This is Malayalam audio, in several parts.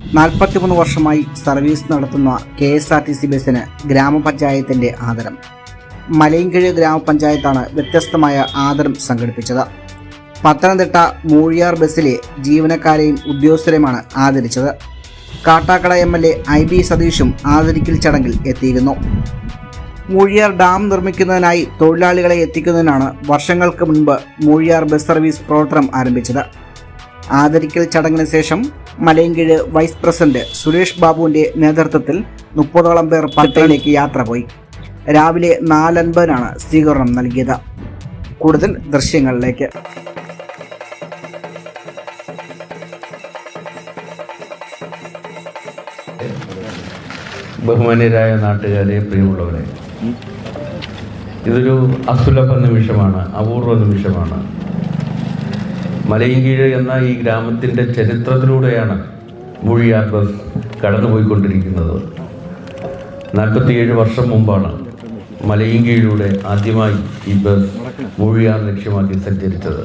നാൽപ്പത്തിമൂന്ന് വർഷമായി സർവീസ് നടത്തുന്ന K S R T C ബസ്സിന് ഗ്രാമപഞ്ചായത്തിന്റെ ആദരം. മലയൻകിഴ് ഗ്രാമപഞ്ചായത്താണ് വ്യത്യസ്തമായ ആദരം സംഘടിപ്പിച്ചത്. പത്തനംതിട്ട മൂഴിയാർ ബസ്സിലെ ജീവനക്കാരെയും ഉദ്യോഗസ്ഥരെയുമാണ് ആദരിച്ചത്. Kattakada M L A I B സതീഷും ആദരിക്കൽ ചടങ്ങിൽ എത്തിയിരുന്നു. മൂഴിയാർ ഡാം നിർമ്മിക്കുന്നതിനായി തൊഴിലാളികളെ എത്തിക്കുന്നതിനാണ് വർഷങ്ങൾക്ക് മുൻപ് മൂഴിയാർ ബസ് സർവീസ് പ്രവർത്തനം ആരംഭിച്ചത്. ആദരിക്കൽ ചടങ്ങിന് ശേഷം മലയൻകീഴ് വൈസ് പ്രസിഡന്റ് സുരേഷ് ബാബുവിന്റെ നേതൃത്വത്തിൽ മുപ്പതോളം പേർ പട്ടണയിലേക്ക് യാത്ര പോയി. രാവിലെ നാലൻപതിനാണ് സ്വീകരണം നൽകിയത്. കൂടുതൽ ദൃശ്യങ്ങളിലേക്ക്. ബഹുമാന്യരായ നാട്ടുകാരെ പ്രിയമുള്ളവരെ ഇതൊരു അസുലഭ നിമിഷമാണ് അപൂർവ നിമിഷമാണ്. മലയൻകീഴ് എന്ന ഈ ഗ്രാമത്തിന്റെ ചരിത്രത്തിലൂടെയാണ് മൊഴി ബസ് കടന്നുപോയിക്കൊണ്ടിരിക്കുന്നത്. നാൽപ്പത്തിയേഴ് വർഷം മുമ്പാണ് മലയൻകീഴിലൂടെ ആദ്യമായി ഈ ബസ് മൂഴിയാർ ലക്ഷ്യമാക്കി സഞ്ചരിച്ചത്.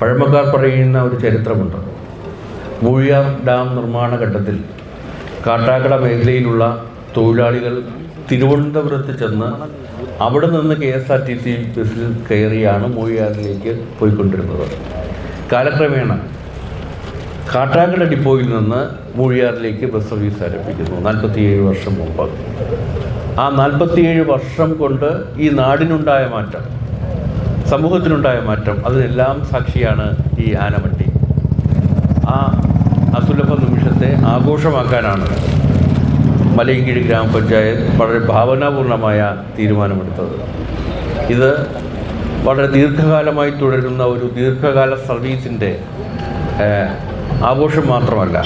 പഴമക്കാർ പറയുന്ന ഒരു ചരിത്രമുണ്ട്. മൂഴിയാർ ഡാം നിർമ്മാണ ഘട്ടത്തിൽ കാട്ടാക്കട മേഖലയിലുള്ള തൊഴിലാളികൾ തിരുവനന്തപുരത്ത് ചെന്ന് അവിടെ നിന്ന് K S R T C ബസ്സിൽ കയറിയാണ് മൂഴിയാറിലേക്ക് പോയിക്കൊണ്ടിരുന്നത്. കാലക്രമേണ കാട്ടാക്കട ഡിപ്പോയിൽ നിന്ന് മൂഴിയാറിലേക്ക് ബസ് സർവീസ് ആരംഭിക്കുന്നു. നാൽപ്പത്തിയേഴ് വർഷം മുമ്പ്. ആ നാൽപ്പത്തിയേഴ് വർഷം കൊണ്ട് ഈ നാടിനുണ്ടായ മാറ്റം സമൂഹത്തിനുണ്ടായ മാറ്റം അതിനെല്ലാം സാക്ഷിയാണ് ഈ ആനവണ്ടി. ആ അസുലഭ നിമിഷത്തെ ആഘോഷമാക്കാനാണ് മലയങ്കിഴി ഗ്രാമപഞ്ചായത്ത് വളരെ ഭാവനാപൂർണമായ തീരുമാനമെടുത്തത്. ഇത് വളരെ ദീർഘകാലമായി തുടരുന്ന ഒരു ദീർഘകാല സർവീസിന്റെ ആഘോഷം മാത്രമല്ല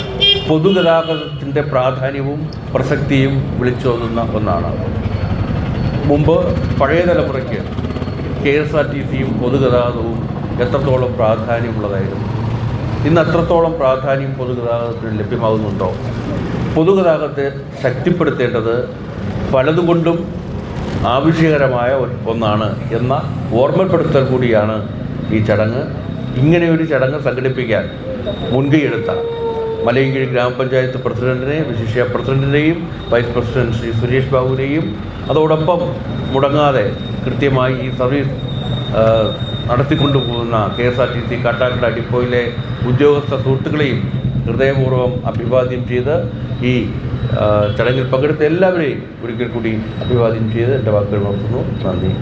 പൊതുഗതാഗതത്തിന്റെ പ്രാധാന്യവും പ്രസക്തിയും വിളിച്ചോതുന്ന ഒന്നാണ്. മുമ്പ് പഴയ തലമുറയ്ക്ക് കെ എസ് ആർ ടി സിയും പൊതുഗതാഗതവും എത്രത്തോളം പ്രാധാന്യമുള്ളതായിരുന്നു. ഇന്ന് അത്രത്തോളം പ്രാധാന്യം പൊതുഗതാഗതത്തിന് ലഭ്യമാകുന്നുണ്ടോ? പൊതുഗതാഗതത്തെ ശക്തിപ്പെടുത്തേണ്ടത് പലതുകൊണ്ടും ആവശ്യകരമായ ഒന്നാണ് എന്ന ഓർമ്മപ്പെടുത്തൽ കൂടിയാണ് ഈ ചടങ്ങ്. ഇങ്ങനെയൊരു ചടങ്ങ് സംഘടിപ്പിക്കാൻ മുൻകൈയെടുത്ത മലയങ്കിഴി ഗ്രാമപഞ്ചായത്ത് പ്രസിഡന്റിനെ വിശിഷ്യ പ്രസിഡന്റിനെയും വൈസ് പ്രസിഡന്റ് ശ്രീ സുരേഷ് ബാബുവിനെയും അതോടൊപ്പം മുടങ്ങാതെ കൃത്യമായി ഈ service നടത്തിക്കൊണ്ടുപോകുന്ന K S R T C Kattakada ഡിപ്പോയിലെ ഉദ്യോഗസ്ഥ സുഹൃത്തുക്കളെയും ഹൃദയപൂർവം അഭിവാദ്യം ചെയ്ത് ഈ ചടങ്ങിൽ പങ്കെടുത്ത എല്ലാവരെയും ഒരിക്കൽ കൂടി അഭിവാദ്യം ചെയ്ത് എന്റെ വാക്കുകൾ നടത്തുന്നു നന്ദി.